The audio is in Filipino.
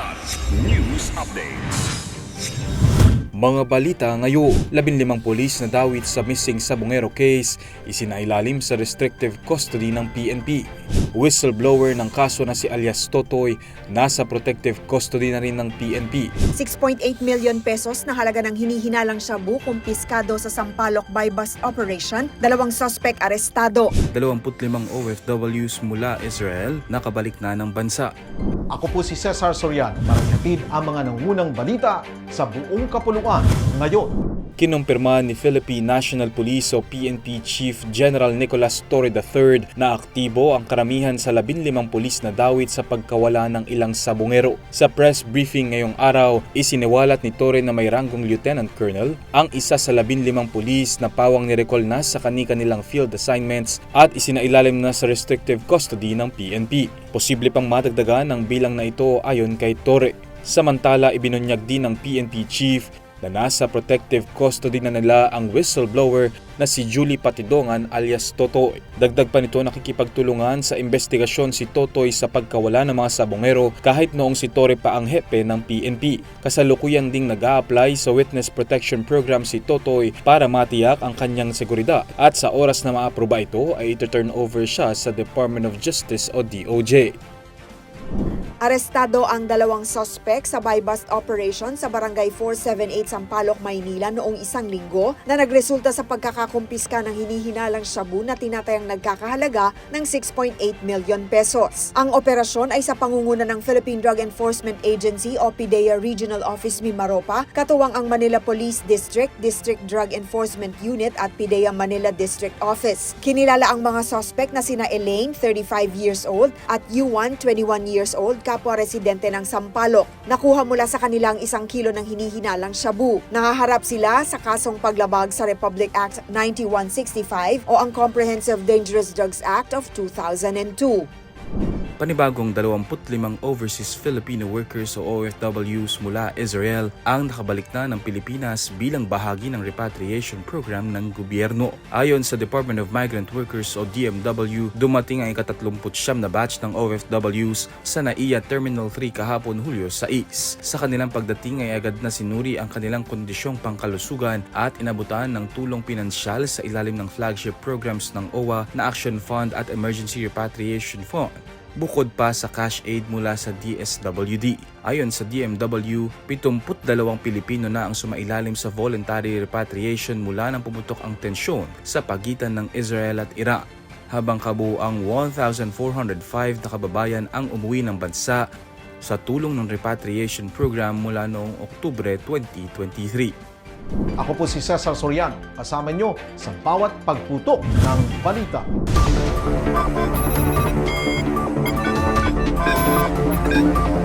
Kilat News Updates. Mga balita ngayon, 15 polis na dawit sa missing Sabongero case isinailalim sa restrictive custody ng PNP. Whistleblower ng kaso na si alias Totoy nasa protective custody na rin ng PNP. 6.8 million pesos na halaga ng hinihinalang shabu kumpiskado sa Sampaloc buy-bust operation, dalawang suspect arestado. 25 OFWs mula Israel nakabalik na ng bansa. Ako po si Cesar Sorian para ihatid ang mga nangunang balita sa buong kapuluan ngayon. Kinumpirma ni Philippine National Police o PNP Chief General Nicolas Torre III na aktibo ang karamihan sa 15 pulis na dawit sa pagkawala ng ilang sabongero. Sa press briefing ngayong araw, isiniwalat ni Torre na may ranggong Lieutenant Colonel ang isa sa 15 pulis na pawang nirecall na sa kani-kanilang field assignments at isinailalim na sa restrictive custody ng PNP. Posible pang madagdagan ang bilang na ito ayon kay Torre. Samantala, ibinunyag din ng PNP Chief na nasa protective custody na nila ang whistleblower na si Julie Patidongan alias Totoy. Dagdag pa nito nakikipagtulungan sa investigasyon si Totoy sa pagkawala ng mga sabongero kahit noong si Torre pa ang hepe ng PNP. Kasalukuyan ding nag apply sa Witness Protection Program si Totoy para matiyak ang kanyang seguridad at sa oras na maaproba ito ay ito-turn over siya sa Department of Justice o DOJ. Arestado ang dalawang suspect sa buy-bust operation sa Barangay 478 Sampaloc, Maynila noong isang linggo na nagresulta sa pagkakakumpiska ng hinihinalang shabu na tinatayang nagkakahalaga ng 6.8 million pesos. Ang operasyon ay sa pangunguna ng Philippine Drug Enforcement Agency o PDEA Regional Office Mimaropa, katuwang ang Manila Police District, District Drug Enforcement Unit at PDEA Manila District Office. Kinilala ang mga suspect na sina Elaine, 35 years old, at Yuan, 21 years old, kapwa residente ng Sampaloc. Nakuha mula sa kanilang isang kilo ng hinihinalang shabu. Nahaharap sila sa kasong paglabag sa Republic Act 9165 o ang Comprehensive Dangerous Drugs Act of 2002. Panibagong 25 overseas Filipino workers o OFWs mula Israel ang nakabalik na ng Pilipinas bilang bahagi ng repatriation program ng gobyerno. Ayon sa Department of Migrant Workers o DMW, dumating ang ikatatlumputsyam na batch ng OFWs sa NAIA Terminal 3 kahapon Hulyo 6. Sa kanilang pagdating ay agad na sinuri ang kanilang kondisyong pangkalusugan at inabutan ng tulong pinansyal sa ilalim ng flagship programs ng OWA na Action Fund at Emergency Repatriation Fund bukod pa sa cash aid mula sa DSWD. Ayon sa DMW, 72 Pilipino na ang sumailalim sa voluntary repatriation mula nang pumutok ang tensyon sa pagitan ng Israel at Iraq habang kabuuang 1,405 na kababayan ang umuwi ng bansa sa tulong ng repatriation program mula noong Oktubre 2023. Ako po si Cesar Sorian, kasama nyo sa bawat pagputok ng balita. Thank you.